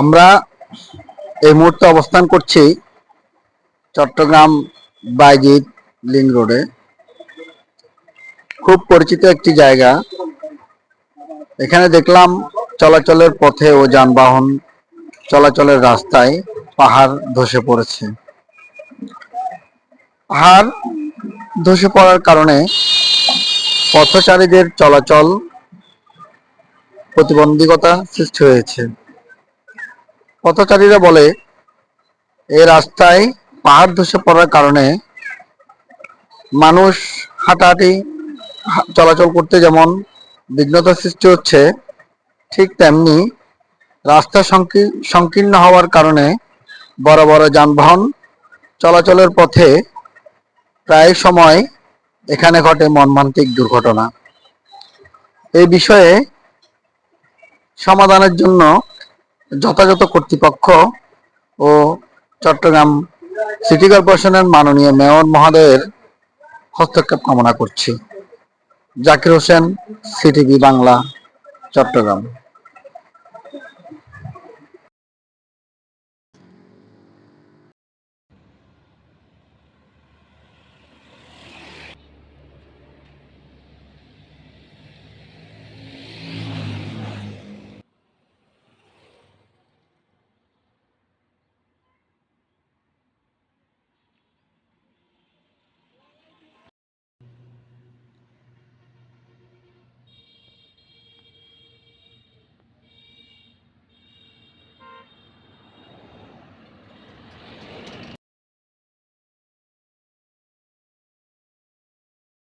আমরা এই মুহূর্তে অবস্থান করছি চট্টগ্রাম বাইজিৎ লিং রোডে। খুব পরিচিত একটি জায়গা। এখানে দেখলাম চলাচলের পথে ও যানবাহন চলাচলের রাস্তায় পাহাড় ধসে পড়েছে। পাহাড় ধসে পড়ার কারণে পথচারীদের চলাচল প্রতিবন্ধকতা সৃষ্টি হয়েছে। পথচারীরা বলে, এ রাস্তায় পাহাড় ধসে পড়ার কারণে মানুষ হাঁটাহাঁটি চলাচল করতে যেমন বিঘ্নতা সৃষ্টি হচ্ছে, ঠিক তেমনি রাস্তা সংকীর্ণ হওয়ার কারণে বড় বড় যানবাহন চলাচলের পথে প্রায় সময় এখানে ঘটে মর্মান্তিক দুর্ঘটনা। এই বিষয়ে সমাধানের জন্য যথাযথ কর্তৃপক্ষ ও চট্টগ্রাম সিটি কর্পোরেশনের মাননীয় মেয়র মহোদয়ের হস্তক্ষেপ কামনা করছি। জাকির হোসেন, সিটিভি বাংলা, চট্টগ্রাম।